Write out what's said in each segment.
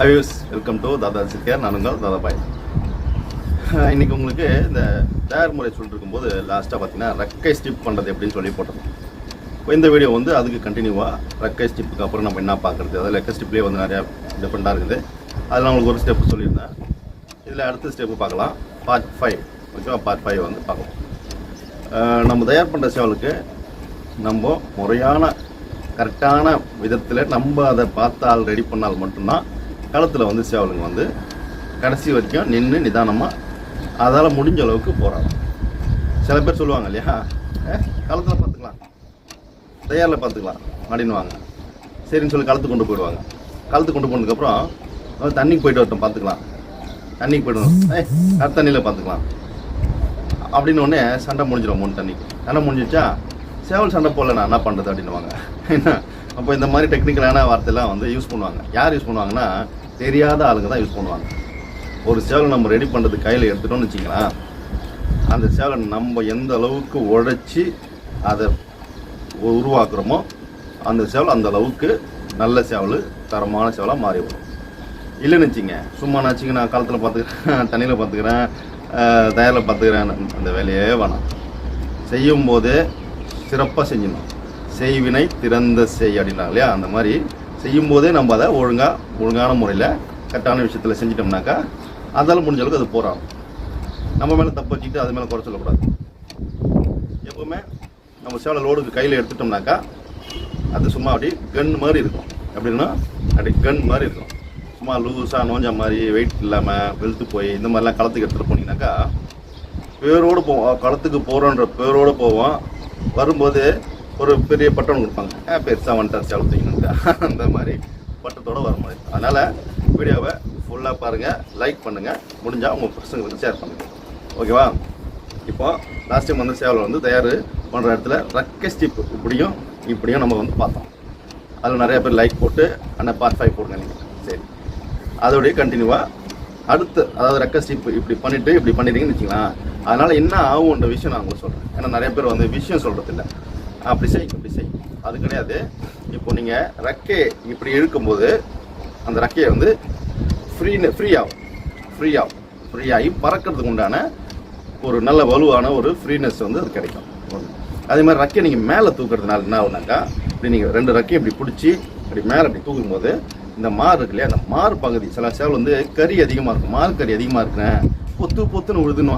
Hi viewers welcome to Dada Shikhar நானுங்கள் தாதாபாய் இன்றைக்கி உங்களுக்கு இந்த தயார் முறை சொல்லிட்டு இருக்கும்போது லாஸ்ட்டாக பார்த்தீங்கன்னா ரெக்கை ஸ்டிப் பண்ணுறது எப்படின்னு சொல்லி போட்டோம் இப்போ இந்த வீடியோ வந்து அதுக்கு கண்டினியூவாக ரெக்கை ஸ்டிப்புக்கு அப்புறம் நம்ம என்ன பார்க்குறது? அதில் ரெக்கை ஸ்டிப்லேயே வந்து நிறையா டிஃப்ரெண்ட்டாக இருக்குது. அதில் உங்களுக்கு ஒரு ஸ்டெப் சொல்லியிருந்தேன். இதில் அடுத்த ஸ்டெப்பு பார்க்கலாம். பார்ட் ஃபைவ் ஓகேவா பார்ட் ஃபைவ் வந்து பார்க்கலாம். நம்ம தயார் பண்ணுற சேவலுக்கு நம்ம முறையான கரெக்டான விதத்தில் நம்ம அதை பார்த்தால் ரெடி பண்ணால் மட்டும்தான் களத்தில் வந்து சேவலுங்க வந்து கடைசி வரைக்கும் நின்று நிதானமாக அதால் முடிஞ்ச அளவுக்கு போகிறாங்க சில பேர் சொல்லுவாங்க இல்லையா? களத்தில் பார்த்துக்கலாம் தயாரில் பார்த்துக்கலாம் அப்படின்னுவாங்க. சரின்னு சொல்லி களத்துக்கு கொண்டு போயிடுவாங்க. களத்துக்கு கொண்டு போனதுக்கப்புறம் தண்ணிக்கு போயிட்டு வரட்டும் பார்த்துக்கலாம் தண்ணிக்கு போயிடுவோம் ஏ கடை தண்ணியில் பார்த்துக்கலாம் அப்படின்னு உடனே சண்டை முடிஞ்சிடும் மூணு தண்ணிக்கு. சண்டை முடிஞ்சிச்சா சேவல் சண்டை போடல நான் என்ன பண்ணுறது அப்படின்னுவாங்க. என்ன? அப்போ இந்த மாதிரி டெக்னிக்கலான வார்த்தையெல்லாம் வந்து யூஸ் பண்ணுவாங்க. யார் யூஸ் பண்ணுவாங்கன்னா தெரியாத ஆளுங்க தான் யூஸ் பண்ணுவாங்க. ஒரு சேவலை நம்ம ரெடி பண்ணுறது கையில் எடுத்துட்டோம்னு வச்சிங்களேன் அந்த சேவலை நம்ம எந்த அளவுக்கு உழைச்சி அதை உருவாக்குறோமோ அந்த சேவல் அந்த அளவுக்கு நல்ல சேவல் தரமான சேவலாக மாறி வரும் இல்லைன்னு வச்சுங்க சும்மா நினச்சிங்க நான் காலத்தில் பார்த்துக்கிறேன் தண்ணியில் பார்த்துக்கிறேன் தயாரில் பார்த்துக்கிறேன் அந்த வேலையே வேணாம். செய்யும் போதே சிறப்பாக செஞ்சிடணும். செய்வினை திறந்த செய் அப்படின்னாங்க இல்லையா? அந்த மாதிரி செய்யும் போதே நம்ம அதை ஒழுங்காக ஒழுங்கான முறையில் கரெக்டான விஷயத்தில் செஞ்சிட்டோம்னாக்கா அதால் முடிஞ்ச அளவுக்கு அது போகிறோம் நம்ம மேலே தப்பு வச்சுக்கிட்டு அது மேலே குறை சொல்லக்கூடாது. எப்போவுமே நம்ம சேவலை லோடுக்கு கையில் எடுத்துட்டோம்னாக்கா அது சும்மா அப்படி கன் மாதிரி இருக்கும். எப்படின்னா அப்படி கன் மாதிரி இருக்கும். சும்மா லூஸாக நோஞ்ச மாதிரி வெயிட் இல்லாமல் வெளுத்து போய் இந்த மாதிரிலாம் களத்துக்கு எடுத்துகிட்டு போனீங்கன்னாக்கா பேரோடு போவோம். களத்துக்கு போகிறோன்ற பேரோடு போவோம். வரும்போது ஒரு பெரிய பட்டம் கொடுப்பாங்க. பெருசாக பெருசாக வந்துட்டார் சேவல் அந்த மாதிரி பட்டத்தோடு வர மாதிரி. அதனால் வீடியோவை ஃபுல்லாக பாருங்கள் லைக் பண்ணுங்கள் முடிஞ்சால் உங்கள் பசங்களுக்கு ஷேர் பண்ணுங்கள் ஓகேவா இப்போ லாஸ்ட் டைம் வந்து சேவலை வந்து தயார் பண்ணுற இடத்துல ரக்க ஸ்டிப் இப்படியும் இப்படியும் நம்ம வந்து பார்த்தோம். அதில் நிறைய பேர் லைக் போட்டு அண்ணா பார்ட் ஃபைவ் போடுங்க நீங்கள் சரி. அதோடய கண்டினியூவாக அடுத்து அதாவது ரெக்க ஸ்டிப் இப்படி பண்ணிவிட்டு இப்படி பண்ணிட்டீங்கன்னு வச்சுக்கலாம் அதனால் என்ன ஆகும்ன்ற விஷயம் நான் உங்களுக்கு சொல்கிறேன் ஏன்னா நிறைய பேர் வந்து விஷயம் சொல்கிறது இல்லை அப்படி செய் இப்படி செய் அது கிடையாது. இப்போ நீங்கள் ரெக்கையை இப்படி இழுக்கும்போது அந்த ரெக்கையை வந்து ஃப்ரீ ஃப்ரீ ஆகும். ஃப்ரீ ஆகும். ஃப்ரீ ஆகி பறக்கிறதுக்கு உண்டான ஒரு நல்ல வலுவான ஒரு ஃப்ரீனஸ் வந்து அது கிடைக்கும். அதே மாதிரி ரெக்கையை நீங்கள் மேலே தூக்குறதுனால என்ன ஆகுனாக்கா இப்படி நீங்கள் ரெண்டு ரெக்கையும் இப்படி பிடிச்சி இப்படி மேலே இப்படி தூக்கும்போது இந்த மார் இருக்கு இல்லையா? அந்த மார் பகுதி சில சேவல் வந்து கறி அதிகமாக இருக்கும். மார் கறி அதிகமாக இருக்கிறேன் பொத்து பொத்துன்னு விழுதுன்னு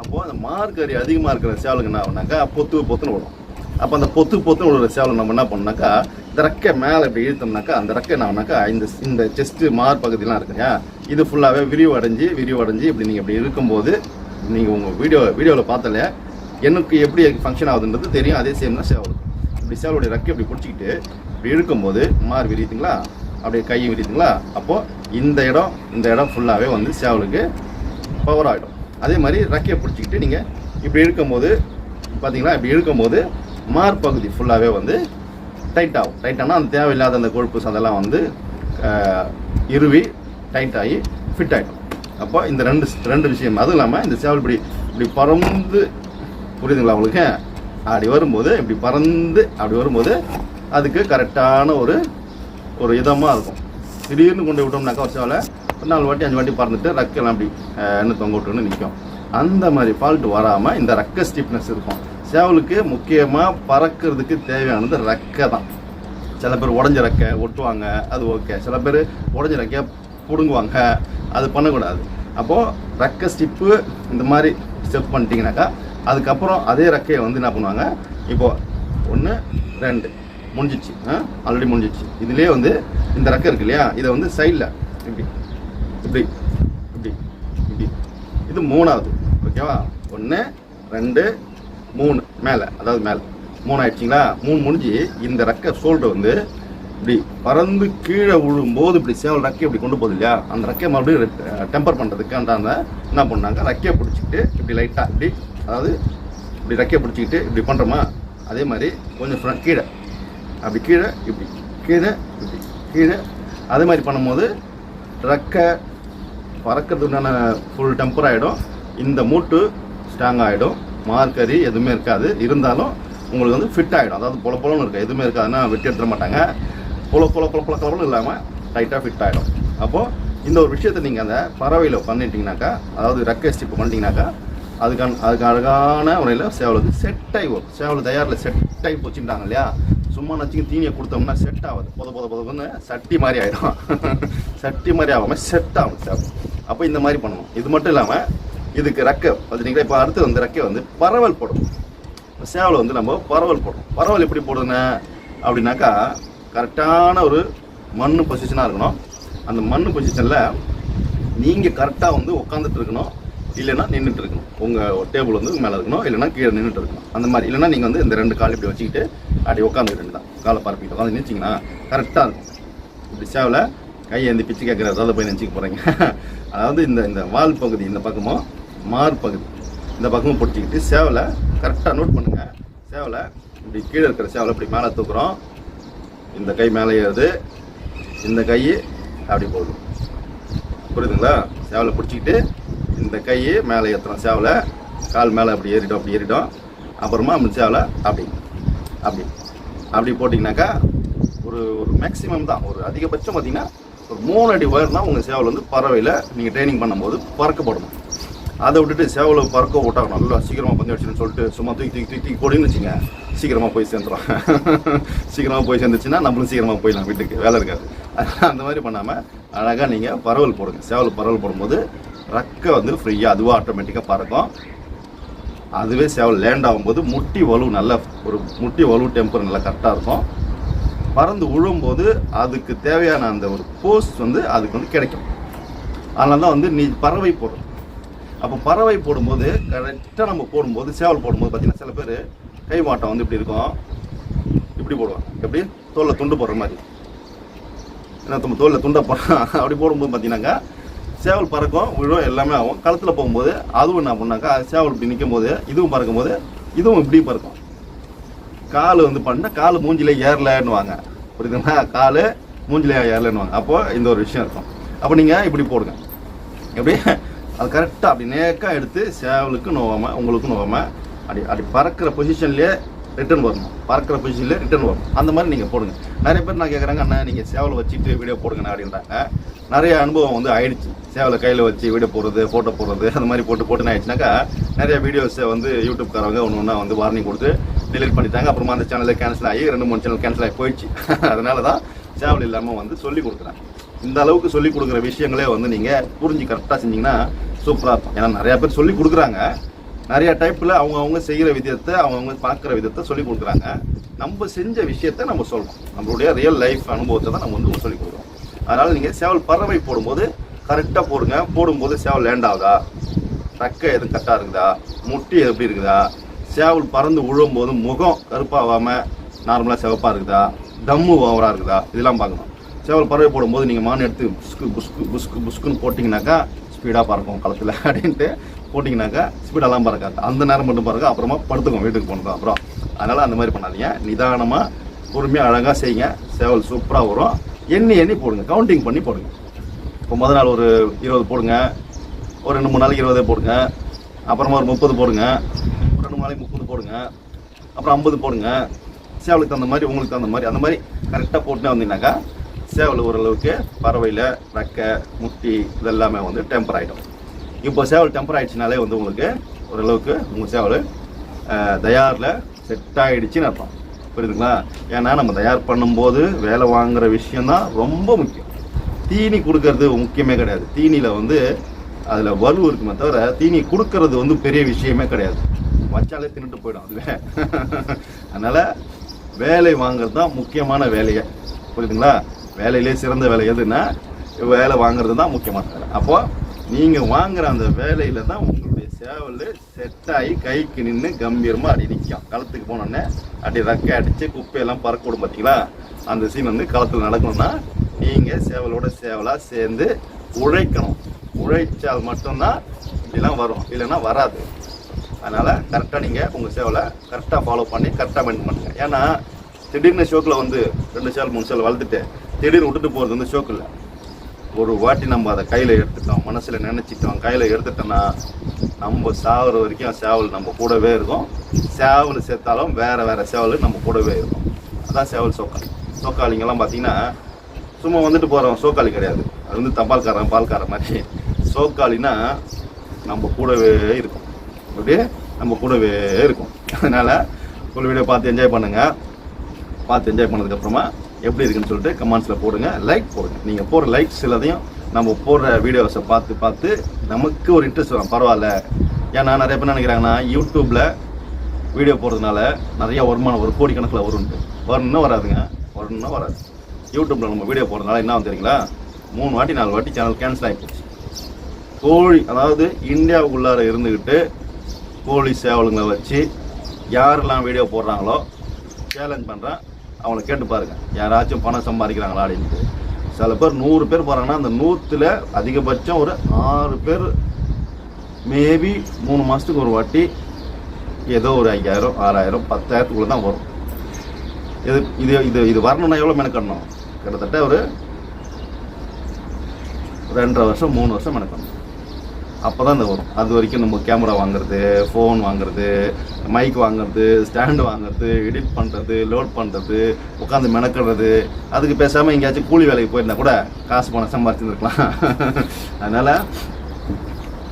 அப்போது அந்த மார் கறி அதிகமாக இருக்கிற சேவலுக்கு என்ன ஆகுனாக்கா பொத்து பொத்துன்னு விடும் அப்போ அந்த பொத்து பொத்து விழுற சேவலை நம்ம என்ன பண்ணோம்னாக்கா இந்த ரெக்கை மேலே இப்படி இழுத்தோம்னாக்கா அந்த ரெக்கை என்ன இந்த இந்த செஸ்ட்டு மார் பகுதியெலாம் இருக்கு இல்லையா? இது ஃபுல்லாகவே விரிவடைஞ்சு விரிவடைஞ்சு இப்படி நீங்கள் இப்படி இருக்கும்போது நீங்கள் உங்கள் வீடியோ வீடியோவில் பார்த்தாலே எனக்கு எப்படி ஃபங்க்ஷன் ஆகுதுன்றது தெரியும். அதே சேம் தான் சேவல் இப்படி சேவலுடைய ரெக்கை இப்படி பிடிச்சிக்கிட்டு இப்படி இழுக்கும்போது மார் விரியுதுங்களா? அப்படியே கை விரியுதுங்களா? அப்போது இந்த இடம் இந்த இடம் ஃபுல்லாகவே வந்து சேவலுக்கு பவர் ஆகிடும் அதே மாதிரி ரெக்கையை பிடிச்சிக்கிட்டு நீங்கள் இப்படி இழுக்கும்போது பார்த்தீங்கன்னா இப்படி இழுக்கும்போது மார் பகுதி ஃபுல்லாகவே வந்து டைட் ஆகும். டைட் ஆனால் அந்த தேவையில்லாத அந்த கொழுப்பு அதெல்லாம் வந்து இருவி டைட் ஆகி ஃபிட் ஆகிடும் அப்போ இந்த ரெண்டு ரெண்டு விஷயம். அதுவும் இல்லாமல் இந்த சேவல் இப்படி இப்படி பறந்து புரியுதுங்களா உங்களுக்கு? அப்படி வரும்போது இப்படி பறந்து அப்படி வரும்போது அதுக்கு கரெக்டான ஒரு ஒரு இதமாக இருக்கும். திடீர்னு கொண்டு விட்டோம்னாக்கா ஒரு சேவலை ஒரு நாலு வாட்டி அஞ்சு வாட்டி பறந்துட்டு ரக்கெல்லாம் அப்படி என்ன தொங்க விட்டுன்னு நிற்கும் அந்த மாதிரி ஃபால்ட் வராமல் இந்த ரக்க ஸ்டிப்னஸ் இருக்கும். சேவலுக்கு முக்கியமாக பறக்கிறதுக்கு தேவையானது ரெக்கை தான். சில பேர் உடஞ்ச ரெக்கை ஒட்டுவாங்க அது ஓகே சில பேர் உடஞ்ச ரெக்கையை பிடுங்குவாங்க அது பண்ணக்கூடாது. அப்போது ரெக்கை ஸ்டிப்பு இந்த மாதிரி ஸ்டெப் பண்ணிட்டீங்கனாக்கா அதுக்கப்புறம் அதே ரெக்கையை வந்து என்ன பண்ணுவாங்க? இப்போது ஒன்று ரெண்டு. முடிஞ்சிச்சு. ஆல்ரெடி முடிஞ்சிச்சு. இதுலேயே வந்து இந்த ரெக்கை இருக்கு இல்லையா? இதை வந்து சைடில் இப்படி இப்படி இப்படி இப்படி. இது மூணாவது. ஓகேவா ஒன்று ரெண்டு மூணு மேலே அதாவது மேலே. மூணு ஆயிடுச்சிங்களா? மூணு முடிஞ்சு இந்த ரெக்கை ஷோல்டர் வந்து இப்படி பறந்து கீழே விழும்போது இப்படி சேவல் ரெக்கை இப்படி கொண்டு போகுது இல்லையா? அந்த ரெக்கையை மறுபடியும் டெம்பர் பண்ணுறதுக்கு அந்த அந்த என்ன பண்ணாங்க? ரெக்கையை பிடிச்சிக்கிட்டு இப்படி லைட்டாக இப்படி அதாவது இப்படி ரெக்கையை பிடிச்சிக்கிட்டு இப்படி பண்ணுறோமா அதே மாதிரி கொஞ்சம் front- கீழே. அப்படி கீழே இப்படி கீழே இப்படி கீழே. அதே மாதிரி பண்ணும்போது ரெக்கை பறக்கிறதுக்குண்டான ஃபுல் டெம்பர் ஆகிடும் இந்த மூட்டு ஸ்ட்ராங் ஆகிடும் மார்க்கரி எதுவுமே இருக்காது. இருந்தாலும் உங்களுக்கு வந்து ஃபிட் ஆகிடும் அதாவது பொல பொலன்னு இருக்கு. எதுவுமே இருக்காதுன்னா வெட்டி எடுத்துட மாட்டாங்க. பொல பொல பொல பொல கலர்னு இல்லாமல் டைட்டாக ஃபிட் ஆகிடும் அப்போது இந்த ஒரு விஷயத்தை நீங்கள் அந்த பறவையில் பண்ணிட்டீங்கனாக்கா அதாவது ரெக்கை ஸ்டிப் பண்ணிட்டீங்கனாக்கா அதுக்கான அதுக்கு அழகான முறையில் சேவல் வந்து செட் ஆகி வரும். சேவல் தயாரில் செட் ஆகி போச்சுட்டாங்க இல்லையா? சும்மா நச்சுக்கு தீனியை கொடுத்தோம்னா செட் ஆகுது. பொத பொத பொதன்னு சட்டி மாதிரி ஆகிடும் சட்டி மாதிரி ஆகாமல் செட் ஆகும் சேவல். அப்போ இந்த மாதிரி பண்ணணும். இது மட்டும் இல்லாமல் இதுக்கு ரெக்கை பார்த்தீங்களா இப்போ அடுத்து வந்து ரெக்கை வந்து பரவல் போடும். சேவலை வந்து நம்ம பரவல் போடும் பறவல் எப்படி போடுதுன்னு அப்படின்னாக்கா கரெக்டான ஒரு மண் பொசிஷனாக இருக்கணும். அந்த மண் பொசிஷனில் நீங்கள் கரெக்டாக வந்து உட்காந்துட்டு இருக்கணும். இல்லைன்னா நின்றுட்டு இருக்கணும். உங்கள் டேபிள் வந்து மேலே இருக்கணும். இல்லைன்னா கீழே நின்றுட்டு இருக்கணும். அந்த மாதிரி. இல்லைன்னா நீங்கள் வந்து இந்த ரெண்டு கால் இப்படி வச்சுக்கிட்டு அப்படி உட்காந்துக்கிட்டு தான் காலை பரப்பிட்டு உட்காந்து நினச்சிங்கன்னா கரெக்டாக இருக்கும். இப்படி சேவலை கையை இந்த பிச்சு கேட்குற ஏதாவது போய் நினச்சிக்க போகிறீங்க அதாவது இந்த இந்த வால் பகுதி இந்த பக்கமும் மார் பகுதி. இந்த பக்கமும் பிடிச்சிக்கிட்டு சேவலை கரெக்டாக நோட் பண்ணுங்கள் சேவலை இப்படி கீழே இருக்கிற சேவலை இப்படி மேலே தூக்குறோம். இந்த கை மேலே ஏறுது. இந்த கை அப்படி போகுது. புரியுதுங்களா? சேவலை பிடிச்சிக்கிட்டு இந்த கை மேலே ஏற்றுறோம் சேவலை. கால் மேலே அப்படி ஏறிடும் அப்படி ஏறிடும் அப்புறமா அந்த சேவலை அப்படி அப்படி. அப்படி போட்டிங்கனாக்கா ஒரு ஒரு மேக்ஸிமம் தான். ஒரு அதிகபட்சம் பார்த்தீங்கன்னா ஒரு மூணு அடி உயரம் தான் உங்கள் சேவல் வந்து பறவையில் நீங்கள் ட்ரைனிங் பண்ணும்போது பறக்கப்படணும் அதை விட்டுட்டு சேவலை பறக்க விட்டாங்க நல்லா சீக்கிரமாக பந்து அடிச்சுன்னு சொல்லிட்டு சும்மா தூக்கி தூக்கி தூக்கி தூக்கி போடுன்னு வச்சுங்க. சீக்கிரமாக போய் சேர்ந்துடும் சீக்கிரமாக போய் சேர்ந்துச்சுன்னா நம்மளும் சீக்கிரமாக போயிடலாம் வீட்டுக்கு. வேலை இருக்காது. அந்த மாதிரி பண்ணாமல் அழகாக நீங்கள் பரவல் போடுங்க. சேவல் பரவல் போடும்போது ரக்கை வந்து ஃப்ரீயாக அதுவாக ஆட்டோமேட்டிக்காக பறக்கும். அதுவே சேவல் லேண்ட் ஆகும்போது முட்டி வலு நல்ல ஒரு முட்டி வலு டெம்பர் நல்லா கரெக்டாக இருக்கும். பறந்து விழும்போது அதுக்கு தேவையான அந்த ஒரு போஸ் வந்து அதுக்கு வந்து கிடைக்கும். அதனால தான் வந்து நீ பறவை போடும் அப்போ பறவை போடும்போது கரெக்டாக நம்ம போடும்போது சேவல் போடும்போது பார்த்தீங்கன்னா சில பேர் கை மாட்டம் வந்து இப்படி இருக்கும். இப்படி போடுவாங்க. எப்படி? தோலில் துண்டு போடுற மாதிரி. ஏன்னா நம்ம தோலில் துண்டை போடுறோம் அப்படி போடும்போது பார்த்தீங்கன்னாக்கா சேவல் பறக்கும் விழும் எல்லாமே ஆகும். களத்தில் போகும்போது அதுவும் என்ன பண்ணாக்கா சேவல் இப்படி நிற்கும் போது இதுவும் பறக்கும் போது இதுவும் இப்படி பறக்கும். கால் வந்து பண்ணால் கால் மூஞ்சில ஏறலன்னுவாங்க. புரியுதுங்களா? கால் மூஞ்சிலே ஏறலன்னுவாங்க. அப்போ இந்த ஒரு விஷயம் இருக்கும். அப்போ நீங்கள் இப்படி போடுங்க. எப்படி? அது கரெக்டாக அப்படி நேக்காக எடுத்து சேவலுக்கு நோவாமல் உங்களுக்கும் நோவாமல் அப்படி அப்படி பறக்கிற பொசிஷன்லேயே ரிட்டர்ன் வரணும். பறக்கிற பொசிஷன்லேயே ரிட்டர்ன் வரணும். அந்த மாதிரி நீங்கள் போடுங்க. நிறைய பேர் நான் கேட்குறாங்க அண்ணா நீங்கள் சேவலை வச்சுட்டு வீடியோ போடுங்கண்ணா அப்படின்றாங்க. நிறைய அனுபவம் வந்து ஆயிடுச்சு. சேவலை கையில் வச்சு வீடியோ போடுறது ஃபோட்டோ போடுறது அந்த மாதிரி போட்டு போட்டுன்னு ஆயிடுச்சுனாக்கா நிறைய வீடியோஸை வந்து யூடியூப்காரவங்க ஒன்று ஒன்றா வந்து வார்னிங் கொடுத்து டெலிட் பண்ணிட்டாங்க. அப்புறமா அந்த சேனலே கேன்சல் ஆகி ரெண்டு மூணு சேனல் கேன்சல் ஆகி போயிடுச்சு. அதனால தான் சேவல் இல்லாமல் வந்து சொல்லி கொடுக்குறேன். இந்த அளவுக்கு சொல்லி கொடுக்குற விஷயங்களே வந்து நீங்கள் புரிஞ்சு கரெக்டாக செஞ்சீங்கன்னா சூப்பராக இருக்கும். ஏன்னா நிறைய பேர் சொல்லி கொடுக்குறாங்க. நிறைய டைப்பில் அவங்க அவங்க செய்கிற விதத்தை அவங்க அவங்க பார்க்குற விதத்தை சொல்லி கொடுக்குறாங்க. நம்ம செஞ்ச விஷயத்த நம்ம சொல்றோம். நம்மளுடைய ரியல் லைஃப் அனுபவத்தை தான் நம்ம வந்து சொல்லி கொடுக்குறோம். அதனால் நீங்கள் சேவல் பறவை போடும்போது கரெக்டாக போடுங்க. போடும்போது சேவல் லேண்ட் ஆகுதா ரெக்கை எதுவும் கரெக்டாக இருக்குதா? முட்டி எப்படி இருக்குதா? சேவல் பறந்து விழும்போது முகம் கருப்பாகாமல் நார்மலாக சிவப்பாக இருக்குதா? தம்மு ஓவராக இருக்குதா? இதெல்லாம் பார்க்கணும். சேவல் பறவை போடும்போது நீங்கள் மான் எடுத்து புஸ்கு புஸ்கு புஸ்கு புஸ்குன்னு போட்டிங்கனாக்கா ஸ்பீடாக பறக்கும் களத்தில் அப்படின்ட்டு போட்டிங்கனாக்கா ஸ்பீடெல்லாம் பறக்காது. அந்த நேரம் மட்டும் பறக்க அப்புறமா படுத்துக்கும் வீட்டுக்கு போனதும் அப்புறம். அதனால் அந்த மாதிரி பண்ணாதீங்க. நிதானமாக பொறுமையாக அழகாக செய்யுங்க. சேவல் சூப்பராக வரும். எண்ணி எண்ணி போடுங்க. கவுண்டிங் பண்ணி போடுங்க. இப்போ முதல் நாள் ஒரு இருபது போடுங்க. ஒரு ரெண்டு மூணு நாளைக்கு இருபது போடுங்க. அப்புறமா ஒரு முப்பது போடுங்க. ஒரு ரெண்டு மூணு நாளைக்கு முப்பது போடுங்க. அப்புறம் ஐம்பது போடுங்க. சேவலுக்கு தகுந்த மாதிரி உங்களுக்கு தகுந்த மாதிரி அந்த மாதிரி கரெக்டாக போட்டுனே வந்தீங்கன்னாக்கா சேவல் ஓரளவுக்கு பறவையில் ரெக்கை முட்டி இதெல்லாமே வந்து டெம்பர் ஆகிடும் இப்போ சேவல் டெம்பர் ஆகிடுச்சினாலே வந்து உங்களுக்கு ஓரளவுக்கு உங்கள் சேவல் தயாரில் செட் ஆகிடுச்சின்னு அர்த்தம். புரியுதுங்களா? ஏன்னா நம்ம தயார் பண்ணும்போது வேலை வாங்குகிற விஷயந்தான் ரொம்ப முக்கியம். தீனி கொடுக்கறது முக்கியமே கிடையாது. தீனியில் வந்து அதில் வலு இருக்குமே தவிர தீனி கொடுக்கறது வந்து பெரிய விஷயமே கிடையாது. வச்சாலே தின்னுட்டு போயிடும் அதுவே. அதனால் வேலை வாங்குறது தான் முக்கியமான வேலையை. புரியுதுங்களா? வேலையிலே சிறந்த வேலை எதுன்னா வேலை வாங்குறது தான் முக்கியமான வேலை. அப்போ நீங்கள் வாங்குற அந்த வேலையில தான் உங்களுடைய சேவல் செட் ஆகி கைக்கு நின்று கம்பீரமாக அடி நிற்கும் களத்துக்கு போனோடனே அப்படி ரக்க அடித்து குப்பையெல்லாம் பறக்கூடும் பார்த்தீங்களா அந்த சீன் வந்து களத்தில் நடக்கணும்னா நீங்கள் சேவலோட சேவலாக சேர்ந்து உழைக்கணும். உழைச்சால் மட்டும்தான் இப்படிலாம் வரும். இல்லைன்னா வராது. அதனால் கரெக்டாக நீங்கள் உங்கள் சேவலை கரெக்டாக ஃபாலோ பண்ணி கரெக்டாக மெயின்டைன் பண்ணுங்க. ஏன்னா திடீர்னு ஷோக்கில் வந்து ரெண்டு சேவல் மூணு சேவல் வளர்த்துட்டு திடீர்னு விட்டுட்டு போகிறது வந்து ஷோக்கு இல்லை. ஒரு வாட்டி நம்ம அதை கையில் எடுத்துட்டோம். மனசில் நினச்சிட்டோம். கையில் எடுத்துட்டோன்னா நம்ம சாகிற வரைக்கும் சேவல் நம்ம கூடவே இருக்கும். சேவல் சேர்த்தாலும் வேறு வேறு சேவல் நம்ம கூடவே இருக்கும். அதான் சேவல் சோக்கால் சோக்காளிங்கெல்லாம் பார்த்தீங்கன்னா சும்மா வந்துட்டு போகிறோம் சோக்காளி கிடையாது. அது வந்து தபால்காரன் பால்காரன் மாதிரி. சோக்காளினா நம்ம கூடவே இருக்கும். அப்படியே நம்ம கூடவே இருக்கும். அதனால் ஒரு வீடியோ பார்த்து என்ஜாய் பண்ணுங்கள் பார்த்து என்ஜாய் பண்ணதுக்கப்புறமா எப்படி இருக்குன்னு சொல்லிட்டு கமெண்ட்ஸில் போடுங்க. லைக் போடுங்க. நீங்கள் போடுற லைக்ஸ் எல்லாத்தையும் நம்ம போடுற வீடியோஸை பார்த்து பார்த்து நமக்கு ஒரு இன்ட்ரெஸ்ட் வரும். பரவாயில்ல. ஏன்னா நிறைய பேர் நினைக்கிறாங்கன்னா யூடியூப்பில் வீடியோ போடுறதுனால நிறைய வருமானம் ஒரு கோடிக்கணக்கில் வரும்ட்டு. வரணும்னா வராதுங்க. வரணும்னா வராது. யூடியூப்பில் நம்ம வீடியோ போடுறதுனால என்ன ஆகும் தெரியுங்களா? மூணு வாட்டி நாலு வாட்டி சேனல் கேன்சல் ஆகி போச்சு. கோழி அதாவது இந்தியாவுக்குள்ளார இருந்துக்கிட்டு கோழி சேவலுங்களை வச்சு யாரெல்லாம் வீடியோ போடுறாங்களோ சேலஞ்ச் பண்ணுறேன் அவங்கள கேட்டு பாருங்க. யாராச்சும் பணம் சம்பாதிக்கிறாங்களா அப்படின்ட்டு. சில பேர் நூறு பேர் போகிறாங்கன்னா அந்த நூற்றில் அதிகபட்சம் ஒரு ஆறு பேர் மேபி மூணு மாதத்துக்கு ஒரு வாட்டி ஏதோ ஒரு ஐயாயிரம் ஆறாயிரம் பத்தாயிரத்துக்குள்ளே தான் வரும். இது இது இது இது வரணும்னா எவ்வளோ மெனக்கடணும் கிட்டத்தட்ட ஒரு ரெண்டரை வருஷம் மூணு வருஷம் மெனக்கணும் அப்போ தான் இந்த வரும். அது வரைக்கும் நம்ம கேமரா வாங்குறது ஃபோன் வாங்குறது மைக் வாங்குறது ஸ்டாண்டு வாங்குறது எடிட் பண்ணுறது லோட் பண்ணுறது உட்காந்து மெனக்கிடுறது. அதுக்கு பேசாமல் எங்கேயாச்சும் கூலி வேலைக்கு போயிருந்தா கூட காசு பணம் சம்பாரிச்சுருக்கலாம் அதனால்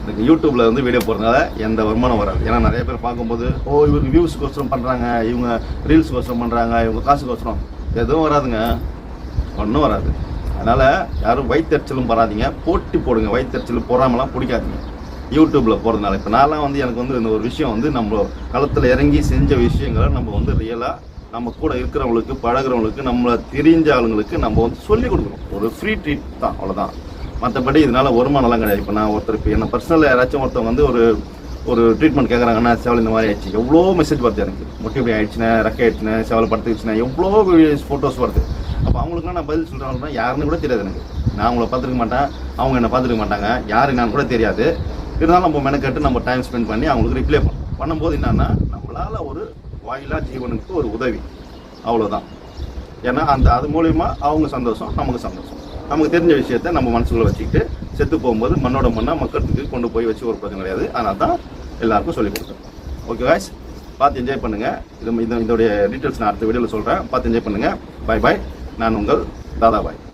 இந்த யூடியூப்பில் வந்து வீடியோ போடுறதுனால எந்த வருமானம் வராது. ஏன்னா நிறைய பேர் பார்க்கும்போது ஓ இவருக்கு வியூஸ்க்கோசரம் பண்ணுறாங்க இவங்க ரீல்ஸ்க்கோசரம் பண்ணுறாங்க இவங்க காசுக்கோசரம் எதுவும் வராதுங்க. ஒன்றும் வராது. அதனால் யாரும் வயிற்றுச்சலும் படாதீங்க போட்டி போடுங்க. வயிற்றுச்சல் போடாமலாம் பிடிக்காதீங்க. யூடியூப்பில் போகிறதுனால இப்போ நான்லாம் வந்து எனக்கு வந்து இந்த ஒரு விஷயம் வந்து நம்ம களத்தில் இறங்கி செஞ்ச விஷயங்களை நம்ம வந்து ரியலாக நம்ம கூட இருக்கிறவங்களுக்கு பழகுறவங்களுக்கு நம்மளை தெரிஞ்ச ஆளுங்களுக்கு நம்ம வந்து சொல்லிக் கொடுக்கணும். ஒரு ஃப்ரீ ட்ரீட் தான். அவ்வளோதான் மற்றபடி இதனால வருமானம்லாம் கிடையாது. இப்போ நான் ஒருத்தர் இப்போ என்ன பர்சனலில் யாராச்சும் ஒருத்தவங்க வந்து ஒரு ஒரு ட்ரீட்மெண்ட் கேட்குறாங்கன்னா சேவல் இந்த மாதிரி ஆயிடுச்சு. எவ்வளோ மெசேஜ் வருது எனக்கு? முட்டி இப்படி ஆயிடுச்சுனே ரெக்கை ஆயிடுச்சுனே சேவல் படுத்துச்சுனே எவ்வளோ ஃபோட்டோஸ் வருது? அப்போ அவங்களுக்குலாம் நான் பதில் சொல்கிறாங்க யாருன்னு கூட தெரியாது எனக்கு. நான் அவங்கள பார்த்துருக்க மாட்டேன். அவங்க என்னை பார்த்துருக்க மாட்டாங்க. யார் என்னன்னு கூட தெரியாது. இருந்தாலும் நம்ம மெனக்கட்டு நம்ம டைம் ஸ்பெண்ட் பண்ணி அவங்களுக்கு ரிப்ளை பண்ணோம் பண்ணும்போது என்னன்னா நம்மளால் ஒரு வாயிலா ஜீவனுக்கு ஒரு உதவி. அவ்வளோதான் ஏன்னா அந்த அது மூலயமா அவங்க சந்தோஷம் நமக்கு சந்தோஷம். நமக்கு தெரிஞ்ச விஷயத்த நம்ம மனசுக்குள்ள வச்சுக்கிட்டு செத்து போகும்போது மண்ணோட மண்ணாக மக்களுக்கு கொண்டு போய் வச்சு ஒரு பிரச்சனை கிடையாது. அதனால் தான் எல்லாருக்கும் சொல்லிக் கொடுத்தேன். ஓகே காய்ஸ் பார்த்து என்ஜாய் பண்ணுங்கள் இது இதோடைய டீட்டெயில்ஸ் நான் அடுத்த வீடியோவில் சொல்கிறேன் பார்த்து என்ஜாய் பண்ணுங்கள் பை பாய் நான் உங்கள் தாதாபாய்.